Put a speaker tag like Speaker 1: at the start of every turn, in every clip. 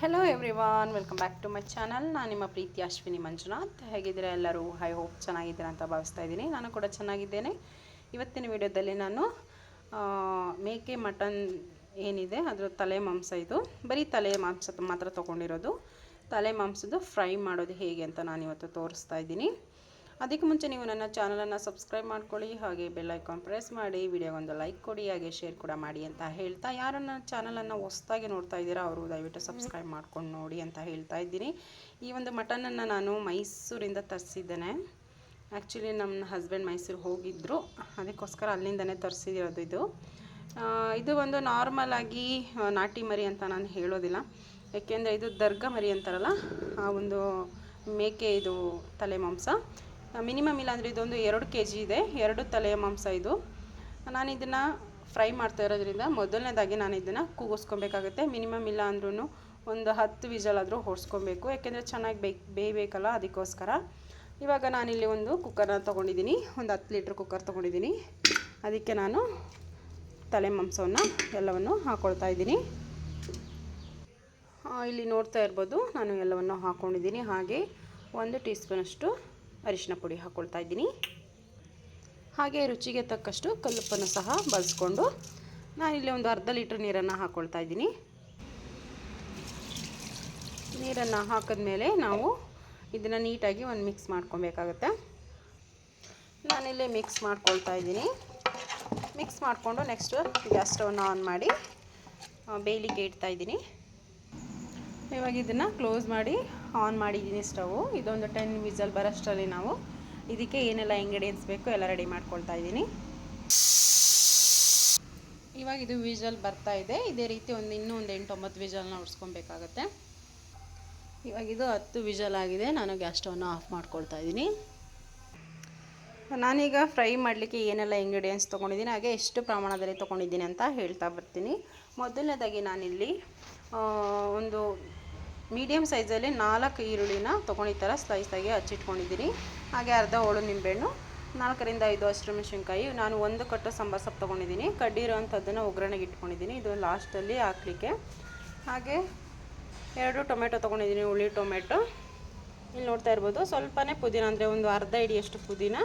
Speaker 1: Hello everyone welcome back to my channel ನಾನು ನಿಮ್ಮ ಪ್ರೀತಿ ಅಶ್ವಿನಿ ಮಂಜುನಾಥ್. ಹೇಗಿದ್ದರೆ ಎಲ್ಲರೂ? ಐ ಹೋಪ್ ಚೆನ್ನಾಗಿದ್ದೀರಾ ಅಂತ ಭಾವಿಸ್ತಾ ಇದ್ದೀನಿ. ನಾನು ಕೂಡ ಚೆನ್ನಾಗಿದ್ದೇನೆ. ಇವತ್ತಿನ ವಿಡಿಯೋದಲ್ಲಿ ನಾನು ಮೇಕೆ ಮಟನ್ ಏನಿದೆ, ಅದರ ತಲೆ ಮಾಂಸ ಇದು. ಬರೀ ತಲೆ ಮಾಂಸ ಮಾತ್ರ ತೊಗೊಂಡಿರೋದು. ತಲೆ ಮಾಂಸದ್ದು ಫ್ರೈ ಮಾಡೋದು ಹೇಗೆ ಅಂತ ನಾನು ಇವತ್ತು ತೋರಿಸ್ತಾ ಇದ್ದೀನಿ. ಅದಕ್ಕೆ ಮುಂಚೆ ನೀವು ನನ್ನ ಚಾನಲನ್ನು ಸಬ್ಸ್ಕ್ರೈಬ್ ಮಾಡ್ಕೊಳ್ಳಿ ಹಾಗೆ ಬೆಲ್ ಐಕಾನ್ ಪ್ರೆಸ್ ಮಾಡಿ, ವಿಡಿಯೋಗೊಂದು ಲೈಕ್ ಕೊಡಿ, ಹಾಗೆ ಶೇರ್ ಕೂಡ ಮಾಡಿ ಅಂತ ಹೇಳ್ತಾ ಯಾರನ್ನ ಚಾನಲನ್ನು ಹೊಸ್ದಾಗಿ ನೋಡ್ತಾ ಇದ್ದೀರಾ ಅವರು ದಯವಿಟ್ಟು ಸಬ್ಸ್ಕ್ರೈಬ್ ಮಾಡ್ಕೊಂಡು ನೋಡಿ ಅಂತ ಹೇಳ್ತಾ ಇದ್ದೀನಿ. ಈ ಒಂದು ಮಟನನ್ನು ನಾನು ಮೈಸೂರಿಂದ ತರಿಸಿದ್ದೇನೆ. ಆ್ಯಕ್ಚುಲಿ ನಮ್ಮ ಹಸ್ಬೆಂಡ್ ಮೈಸೂರು ಹೋಗಿದ್ದರು ಅದಕ್ಕೋಸ್ಕರ ಅಲ್ಲಿಂದನೇ ತರಿಸಿದಿರೋದು ಇದು. ಇದು ಒಂದು ನಾರ್ಮಲ್ ಆಗಿ ನಾಟಿ ಮರಿ ಅಂತ ನಾನು ಹೇಳೋದಿಲ್ಲ. ಯಾಕೆಂದರೆ ಇದು ದರ್ಗಾ ಮರಿ ಅಂತಾರಲ್ಲ, ಆ ಒಂದು ಮೇಕೆ ಇದು ತಲೆ ಮಾಂಸ. ಮಿನಿಮಮ್ ಇಲ್ಲ ಅಂದರೆ ಇದೊಂದು ಎರಡು ಕೆ ಜಿ ಇದೆ, ಎರಡು ತಲೆಯ ಮಾಂಸ ಇದು. ನಾನು ಇದನ್ನು ಫ್ರೈ ಮಾಡ್ತಾ ಇರೋದ್ರಿಂದ ಮೊದಲನೇದಾಗಿ ನಾನು ಇದನ್ನು ಕೂಗಿಸ್ಕೊಬೇಕಾಗುತ್ತೆ. ಮಿನಿಮಮ್ ಇಲ್ಲ ಅಂದ್ರೂ ಒಂದು ಹತ್ತು ವಿಜಲಾದರೂ ಹೊಡ್ಸ್ಕೊಬೇಕು. ಯಾಕೆಂದರೆ ಚೆನ್ನಾಗಿ ಬೇಕ್ ಬೇಯಬೇಕಲ್ಲ ಅದಕ್ಕೋಸ್ಕರ. ಇವಾಗ ನಾನಿಲ್ಲಿ ಒಂದು ಕುಕ್ಕರ್ನ ತೊಗೊಂಡಿದ್ದೀನಿ. ಒಂದು ಹತ್ತು ಲೀಟ್ರ್ ಕುಕ್ಕರ್ ತೊಗೊಂಡಿದ್ದೀನಿ. ಅದಕ್ಕೆ ನಾನು ತಲೆ ಮಾಂಸವನ್ನು ಎಲ್ಲವನ್ನು ಹಾಕ್ಕೊಳ್ತಾ ಇದ್ದೀನಿ. ಇಲ್ಲಿ ನೋಡ್ತಾ ಇರ್ಬೋದು ನಾನು ಎಲ್ಲವನ್ನು ಹಾಕ್ಕೊಂಡಿದ್ದೀನಿ ಹಾಗೆ ಒಂದು ಟೀ ಸ್ಪೂನಷ್ಟು ಅರಿಶಿನ ಪುಡಿ ಹಾಕ್ಕೊಳ್ತಾ ಇದ್ದೀನಿ. ಹಾಗೆ ರುಚಿಗೆ ತಕ್ಕಷ್ಟು ಕಲ್ಲುಪ್ಪನ್ನು ಸಹ ಬಳಸ್ಕೊಂಡು ನಾನಿಲ್ಲಿ ಒಂದು ಅರ್ಧ ಲೀಟ್ರ್ ನೀರನ್ನು ಹಾಕ್ಕೊಳ್ತಾ ಇದ್ದೀನಿ. ನೀರನ್ನು ಹಾಕಿದ್ಮೇಲೆ ನಾವು ಇದನ್ನು ನೀಟಾಗಿ ಒಂದು ಮಿಕ್ಸ್ ಮಾಡ್ಕೊಬೇಕಾಗತ್ತೆ. ನಾನಿಲ್ಲಿ ಮಿಕ್ಸ್ ಮಾಡ್ಕೊಳ್ತಾ ಇದ್ದೀನಿ. ಮಿಕ್ಸ್ ಮಾಡಿಕೊಂಡು ನೆಕ್ಸ್ಟ್ ಗ್ಯಾಸ್ ಸ್ಟವ್ನ ಆನ್ ಮಾಡಿ ಬೇಯಲಿಕ್ಕೆ ಇಡ್ತಾ ಇದ್ದೀನಿ. ಇವಾಗ ಇದನ್ನು ಕ್ಲೋಸ್ ಮಾಡಿ ಆನ್ ಮಾಡಿದ್ದೀನಿ ಸ್ಟವು. ಇದೊಂದು ಟೆನ್ ವಿಸಲ್ ಬರೋಷ್ಟರಲ್ಲಿ ನಾವು ಇದಕ್ಕೆ ಏನೆಲ್ಲ ಇಂಗ್ರೀಡಿಯೆಂಟ್ಸ್ ಬೇಕು ಎಲ್ಲ ರೆಡಿ ಮಾಡ್ಕೊಳ್ತಾ ಇದ್ದೀನಿ. ಇವಾಗ ಇದು ವಿಜಲ್ ಬರ್ತಾ ಇದೆ. ಇದೇ ರೀತಿ ಒಂದು ಇನ್ನೂ ಒಂದು ಎಂಟು ಒಂಬತ್ತು ವಿಜಲ್ನ ಉಡ್ಸ್ಕೊಬೇಕಾಗತ್ತೆ. ಇವಾಗ ಇದು ಹತ್ತು ವಿಜಲ್ ಆಗಿದೆ. ನಾನು ಗ್ಯಾಸ್ ಸ್ಟವ್ನ ಆಫ್ ಮಾಡ್ಕೊಳ್ತಾ ಇದ್ದೀನಿ. ನಾನೀಗ ಫ್ರೈ ಮಾಡಲಿಕ್ಕೆ ಏನೆಲ್ಲ ಇಂಗ್ರೀಡಿಯೆಂಟ್ಸ್ ತೊಗೊಂಡಿದ್ದೀನಿ, ಹಾಗೆ ಎಷ್ಟು ಪ್ರಮಾಣದಲ್ಲಿ ತೊಗೊಂಡಿದ್ದೀನಿ ಅಂತ ಹೇಳ್ತಾ ಬರ್ತೀನಿ. ಮೊದಲನೇದಾಗಿ ನಾನಿಲ್ಲಿ ಒಂದು ಮೀಡಿಯಮ್ ಸೈಜಲ್ಲಿ ನಾಲ್ಕು ಈರುಳ್ಳಿನ ತೊಗೊಂಡು ಈ ಥರ ಸ್ಲೈಸಾಗಿ ಹಚ್ಚಿಟ್ಕೊಂಡಿದ್ದೀನಿ. ಹಾಗೆ ಅರ್ಧ ಹೋಳು ನಿಂಬೆಹಣ್ಣು, ನಾಲ್ಕರಿಂದ ಐದು ಹಸಿಮೆಣಸಿನ್ಕಾಯಿ ನಾನು ಒಂದು ಕಟ್ಟು ಸಾಂಬಾರು ಸೊಪ್ಪು ತೊಗೊಂಡಿದ್ದೀನಿ. ಕಡ್ಡಿರೋವಂಥದ್ದನ್ನು ಒಗ್ಗರಣೆಗೆ ಇಟ್ಕೊಂಡಿದ್ದೀನಿ. ಇದು ಲಾಸ್ಟಲ್ಲಿ ಹಾಕಲಿಕ್ಕೆ. ಹಾಗೆ ಎರಡು ಟೊಮೆಟೊ ತೊಗೊಂಡಿದ್ದೀನಿ, ಹುಳಿ ಟೊಮೆಟೊ. ಇಲ್ಲಿ ನೋಡ್ತಾ ಇರ್ಬೋದು, ಸ್ವಲ್ಪನೇ ಪುದೀನ, ಅಂದರೆ ಒಂದು ಅರ್ಧ ಹಿಡಿಯಷ್ಟು ಪುದೀನ,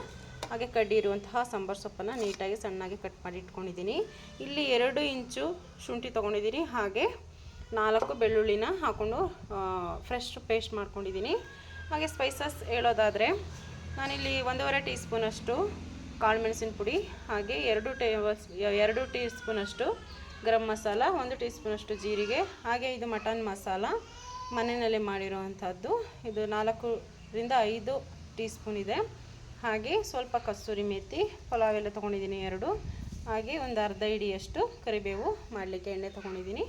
Speaker 1: ಹಾಗೆ ಕಡ್ಡಿ ಇರುವಂತಹ ಸಾಂಬಾರು ಸೊಪ್ಪನ್ನು ನೀಟಾಗಿ ಸಣ್ಣಗೆ ಕಟ್ ಮಾಡಿ ಇಟ್ಕೊಂಡಿದ್ದೀನಿ. ಇಲ್ಲಿ ಎರಡು ಇಂಚು ಶುಂಠಿ ತೊಗೊಂಡಿದ್ದೀನಿ, ಹಾಗೆ ನಾಲ್ಕು ಬೆಳ್ಳುಳ್ಳಿನ ಹಾಕ್ಕೊಂಡು ಫ್ರೆಶ್ ಪೇಸ್ಟ್ ಮಾಡ್ಕೊಂಡಿದ್ದೀನಿ. ಹಾಗೆ ಸ್ಪೈಸಸ್ ಹೇಳೋದಾದರೆ, ನಾನಿಲ್ಲಿ ಒಂದೂವರೆ ಟೀ ಸ್ಪೂನಷ್ಟು ಕಾಳು ಮೆಣಸಿನ ಪುಡಿ, ಹಾಗೆ ಎರಡು ಟೇಬಲ್ಸ್ ಎರಡು ಟೀ ಸ್ಪೂನಷ್ಟು ಗರಂ ಮಸಾಲ, ಒಂದು ಟೀ ಸ್ಪೂನಷ್ಟು ಜೀರಿಗೆ, ಹಾಗೆ ಇದು ಮಟನ್ ಮಸಾಲ ಮನೆಯಲ್ಲೇ ಮಾಡಿರೋವಂಥದ್ದು. ಇದು ನಾಲ್ಕರಿಂದ ಐದು ಟೀ ಸ್ಪೂನ್ ಇದೆ. ಹಾಗೆ ಸ್ವಲ್ಪ ಕಸ್ತೂರಿ ಮೇಥಿ ಪಲಾವ್ ಎಲ್ಲ ತೊಗೊಂಡಿದ್ದೀನಿ ಎರಡು. ಹಾಗೆ ಒಂದು ಅರ್ಧ ಇಡಿಯಷ್ಟು ಕರಿಬೇವು ಮಾಡಲಿಕ್ಕೆ ಎಣ್ಣೆ ತೊಗೊಂಡಿದ್ದೀನಿ.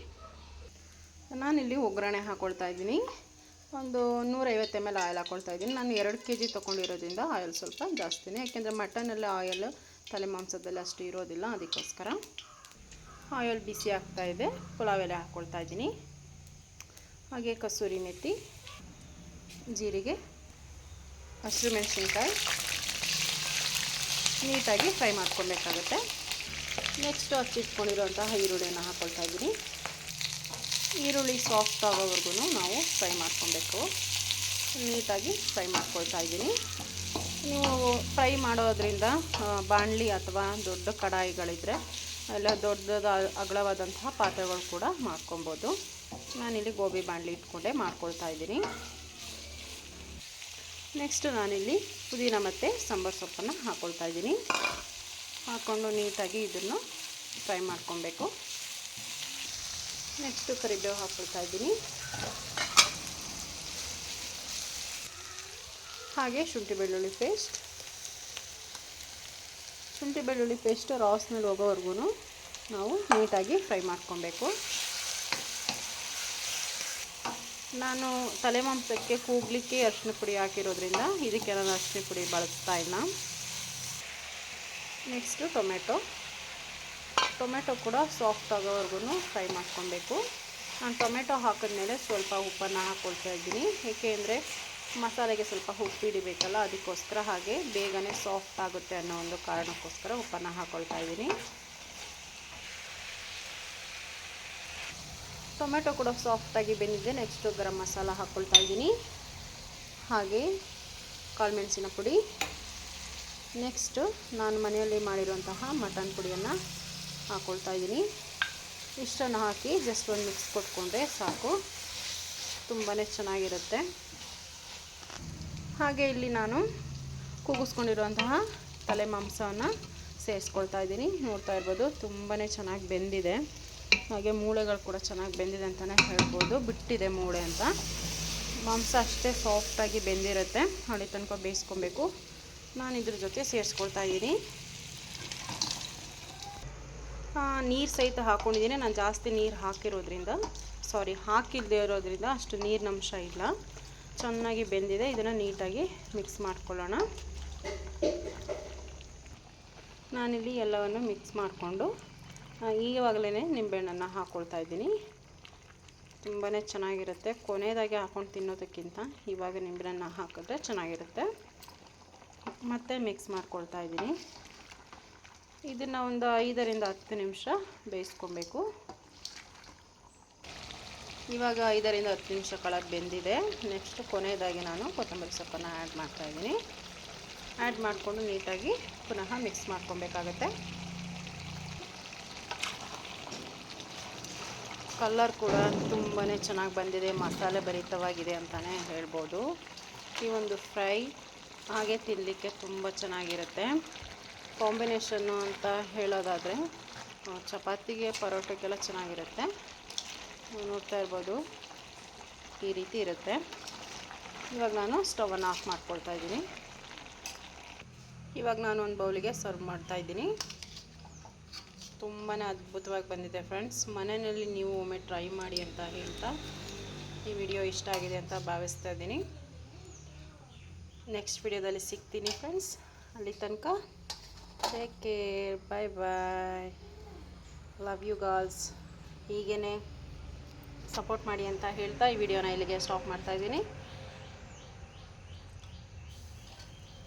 Speaker 1: ನಾನಿಲ್ಲಿ ಒಗ್ಗರಣೆ ಹಾಕ್ಕೊಳ್ತಾ ಇದ್ದೀನಿ. ಒಂದು ನೂರೈವತ್ತು ಎಂ ಎಲ್ ಆಯಿಲ್ ಹಾಕ್ಕೊಳ್ತಾ ಇದ್ದೀನಿ. ನಾನು ಎರಡು ಕೆ ಜಿ ತೊಗೊಂಡಿರೋದ್ರಿಂದ ಆಯಿಲ್ ಸ್ವಲ್ಪ ಜಾಸ್ತಿನೇ. ಯಾಕೆಂದರೆ ಮಟನಲ್ಲಿ ಆಯಿಲ್ ತಲೆ ಮಾಂಸದಲ್ಲಿ ಅಷ್ಟು ಇರೋದಿಲ್ಲ, ಅದಕ್ಕೋಸ್ಕರ ಆಯಿಲ್ ಬಿಸಿ ಆಗ್ತಾ ಇದೆ. ಪುಲಾವ್ ಎಲೆ ಹಾಕ್ಕೊಳ್ತಾ ಇದ್ದೀನಿ. ಹಾಗೆ ಕಸೂರಿ ಮೆತ್ತಿ ಜೀರಿಗೆ, ಹಸಿರು ಮೆಣಸಿನ್ಕಾಯಿ ನೀಟಾಗಿ ಫ್ರೈ ಮಾಡ್ಕೊಬೇಕಾಗುತ್ತೆ. ನೆಕ್ಸ್ಟು ಹಚ್ಚಿಟ್ಕೊಂಡಿರೋಂತಹ ಈರುಳ್ಳಿಯನ್ನು ಹಾಕ್ಕೊಳ್ತಾ ಇದ್ದೀನಿ. ಈರುಳ್ಳಿ ಸಾಫ್ಟ್ ಆಗೋವರೆಗೂ ನಾವು ಫ್ರೈ ಮಾಡ್ಕೊಬೇಕು. ನೀಟಾಗಿ ಫ್ರೈ ಮಾಡ್ಕೊಳ್ತಾ ಇದ್ದೀನಿ. ನೀವು ಫ್ರೈ ಮಾಡೋದ್ರಿಂದ ಬಾಣಲಿ ಅಥವಾ ದೊಡ್ಡ ಕಡಾಯಿಗಳಿದ್ರೆ ಎಲ್ಲ ದೊಡ್ಡದ ಅಗಲವಾದಂತಹ ಪಾತ್ರೆಗಳು ಕೂಡ ಮಾಡ್ಕೊಬೋದು. ನಾನಿಲ್ಲಿ ಗೋಬಿ ಬಾಣಲಿ ಇಟ್ಕೊಂಡೆ ಮಾಡ್ಕೊಳ್ತಾ ಇದ್ದೀನಿ. ನೆಕ್ಸ್ಟ್ ನಾನಿಲ್ಲಿ ಪುದೀನ ಮತ್ತು ಸಾಂಬಾರು ಸೊಪ್ಪನ್ನು ಹಾಕ್ಕೊಳ್ತಾ ಇದ್ದೀನಿ. ಹಾಕ್ಕೊಂಡು ನೀಟಾಗಿ ಇದನ್ನು ಫ್ರೈ ಮಾಡ್ಕೊಬೇಕು. ನೆಕ್ಸ್ಟು ಕರಿಬೇವು ಹಾಕ್ಕೊಳ್ತಾ ಇದ್ದೀನಿ. ಹಾಗೆ ಶುಂಠಿ ಬೆಳ್ಳುಳ್ಳಿ ಪೇಸ್ಟ್. ಶುಂಠಿ ಬೆಳ್ಳುಳ್ಳಿ ಪೇಸ್ಟ್ ರಾಸ್ ಮೇಲೆ ಹೋಗೋವರೆಗೂ ನಾವು ನೀಟಾಗಿ ಫ್ರೈ ಮಾಡ್ಕೊಬೇಕು. ನಾನು ತಲೆ ಮಾಂಸಕ್ಕೆ ಕೂಗ್ಲಿಕ್ಕೆ ಅರಿಶಿನ ಪುಡಿ ಹಾಕಿರೋದ್ರಿಂದ ಇದಕ್ಕೆ ನಾನು ಅರಿಶಿನ ಪುಡಿ ಬಳಸ್ತಾ ಇಲ್ಲ. ನೆಕ್ಸ್ಟು ಟೊಮೆಟೊ ಟೊಮೆಟೊ ಕೂಡ ಸಾಫ್ಟ್ ಆಗೋವರೆಗೂ ಫ್ರೈ ಮಾಡ್ಕೊಬೇಕು. ನಾನು ಟೊಮೆಟೊ ಹಾಕಿದ್ಮೇಲೆ ಸ್ವಲ್ಪ ಉಪ್ಪನ್ನು ಹಾಕ್ಕೊಳ್ತಾ ಇದ್ದೀನಿ. ಏಕೆಂದರೆ ಮಸಾಲೆಗೆ ಸ್ವಲ್ಪ ಉಪ್ಪು ಹಿಡಿಬೇಕಲ್ಲ, ಅದಕ್ಕೋಸ್ಕರ ಹಾಗೆ ಬೇಗನೆ ಸಾಫ್ಟ್ ಆಗುತ್ತೆ ಅನ್ನೋ ಒಂದು ಕಾರಣಕ್ಕೋಸ್ಕರ ಉಪ್ಪನ್ನು ಹಾಕ್ಕೊಳ್ತಾ ಇದ್ದೀನಿ. ಟೊಮೆಟೊ ಕೂಡ ಸಾಫ್ಟಾಗಿ ಬೆಂದಿದೆ. ನೆಕ್ಸ್ಟು ಗರಂ ಮಸಾಲ ಹಾಕ್ಕೊಳ್ತಾ ಇದ್ದೀನಿ. ಹಾಗೆ ಕಾಳುಮೆಣಸಿನ ಪುಡಿ. ನೆಕ್ಸ್ಟು ನಾನು ಮನೆಯಲ್ಲಿ ಮಾಡಿರುವಂತಹ ಮಟನ್ ಪುಡಿಯನ್ನು ಹಾಕ್ಕೊಳ್ತಾ ಇದ್ದೀನಿ. ಇಷ್ಟನ್ನು ಹಾಕಿ ಜಸ್ಟ್ ಒಂದು ಮಿಕ್ಸ್ ಕೊಟ್ಕೊಂಡ್ರೆ ಸಾಕು. ತುಂಬಾ ಚೆನ್ನಾಗಿರುತ್ತೆ. ಹಾಗೆ ಇಲ್ಲಿ ನಾನು ಕೂಗಿಸ್ಕೊಂಡಿರುವಂತಹ ತಲೆ ಮಾಂಸವನ್ನು ಸೇರಿಸ್ಕೊಳ್ತಾ ಇದ್ದೀನಿ. ನೋಡ್ತಾ ಇರ್ಬೋದು ತುಂಬಾ ಚೆನ್ನಾಗಿ ಬೆಂದಿದೆ. ಹಾಗೆ ಮೂಳೆಗಳು ಕೂಡ ಚೆನ್ನಾಗಿ ಬೆಂದಿದೆ ಅಂತಲೇ ಹೇಳ್ಬೋದು. ಬಿಟ್ಟಿದೆ ಮೂಳೆ ಅಂತ. ಮಾಂಸ ಅಷ್ಟೇ ಸಾಫ್ಟಾಗಿ ಬೆಂದಿರುತ್ತೆ. ಹಳೆ ತನಕ ಬೇಯಿಸ್ಕೊಬೇಕು. ನಾನು ಇದ್ರ ಜೊತೆ ಸೇರಿಸ್ಕೊಳ್ತಾ ಇದ್ದೀನಿ. ನೀರು ಸಹಿತ ಹಾಕ್ಕೊಂಡಿದ್ದೀನಿ ನಾನು ಜಾಸ್ತಿ ನೀರು ಹಾಕಿರೋದ್ರಿಂದ ಸಾರಿ ಹಾಕಿಲ್ಲದೆ ಇರೋದ್ರಿಂದ ಅಷ್ಟು ನೀರಿನ ಅಂಶ ಇಲ್ಲ. ಚೆನ್ನಾಗಿ ಬೆಂದಿದೆ. ಇದನ್ನು ನೀಟಾಗಿ ಮಿಕ್ಸ್ ಮಾಡ್ಕೊಳ್ಳೋಣ. ನಾನಿಲ್ಲಿ ಎಲ್ಲವನ್ನು ಮಿಕ್ಸ್ ಮಾಡಿಕೊಂಡು ಈವಾಗಲೇ ನಿಂಬೆಹಣ್ಣನ್ನು ಹಾಕ್ಕೊಳ್ತಾ ಇದ್ದೀನಿ. ತುಂಬಾ ಚೆನ್ನಾಗಿರುತ್ತೆ. ಕೊನೆಯದಾಗಿ ಹಾಕ್ಕೊಂಡು ತಿನ್ನೋದಕ್ಕಿಂತ ಇವಾಗ ನಿಂಬೆಹಣ್ಣು ಹಾಕಿದ್ರೆ ಚೆನ್ನಾಗಿರುತ್ತೆ. ಮತ್ತು ಮಿಕ್ಸ್ ಮಾಡ್ಕೊಳ್ತಾ ಇದ್ದೀನಿ. ಇದನ್ನು ಒಂದು ಐದರಿಂದ ಹತ್ತು ನಿಮಿಷ ಬೇಯಿಸ್ಕೊಬೇಕು. ಇವಾಗ ಐದರಿಂದ ಹತ್ತು ನಿಮಿಷ ಕೆಳಗೆ ಬೆಂದಿದೆ. ನೆಕ್ಸ್ಟ್ ಕೊನೆಯದಾಗಿ ನಾನು ಕೊತ್ತಂಬರಿ ಸೊಪ್ಪನ್ನು ಆ್ಯಡ್ ಮಾಡ್ತಾಯಿದ್ದೀನಿ ಆ್ಯಡ್ ಮಾಡಿಕೊಂಡು ನೀಟಾಗಿ ಪುನಃ ಮಿಕ್ಸ್ ಮಾಡ್ಕೊಬೇಕಾಗತ್ತೆ. ಕಲ್ಲರ್ ಕೂಡ ತುಂಬಾ ಚೆನ್ನಾಗಿ ಬಂದಿದೆ. ಮಸಾಲೆ ಭರಿತವಾಗಿದೆ ಅಂತಲೇ ಹೇಳ್ಬೋದು. ಈ ಒಂದು ಫ್ರೈ ಹಾಗೆ ತಿನ್ನಲಿಕ್ಕೆ ತುಂಬ ಚೆನ್ನಾಗಿರುತ್ತೆ. ಕಾಂಬಿನೇಷನ್ನು ಅಂತ ಹೇಳೋದಾದರೆ ಚಪಾತಿಗೆ ಪರೋಟಕ್ಕೆಲ್ಲ ಚೆನ್ನಾಗಿರುತ್ತೆ. ನೋಡ್ತಾ ಇರ್ಬೋದು, ಈ ರೀತಿ ಇರುತ್ತೆ. ಇವಾಗ ನಾನು ಸ್ಟವನ್ನು ಆಫ್ ಮಾಡ್ಕೊಳ್ತಾ ಇದ್ದೀನಿ. ಇವಾಗ ನಾನು ಒಂದು ಬೌಲಿಗೆ ಸರ್ವ್ ಮಾಡ್ತಾ ಇದ್ದೀನಿ. ತುಂಬಾ ಅದ್ಭುತವಾಗಿ ಬಂದಿದೆ ಫ್ರೆಂಡ್ಸ್. ಮನೆಯಲ್ಲಿ ನೀವು ಒಮ್ಮೆ ಟ್ರೈ ಮಾಡಿ ಅಂತ ಹೇಳ್ತಾ ಈ ವಿಡಿಯೋ ಇಷ್ಟ ಆಗಿದೆ ಅಂತ ಭಾವಿಸ್ತಾ ಇದ್ದೀನಿ. ನೆಕ್ಸ್ಟ್ ವಿಡಿಯೋದಲ್ಲಿ ಸಿಗ್ತೀನಿ ಫ್ರೆಂಡ್ಸ್. ಅಲ್ಲಿ ತನಕ take care bye bye love you girls ಹೀಗೇ ಸಪೋರ್ಟ್ ಮಾಡಿ ಅಂತ ಹೇಳ್ತಾ ಈ ವಿಡಿಯೋನ ಇಲ್ಲಿಗೆ ಸ್ಟಾಪ್ ಮಾಡ್ತಾ ಇದ್ದೀನಿ.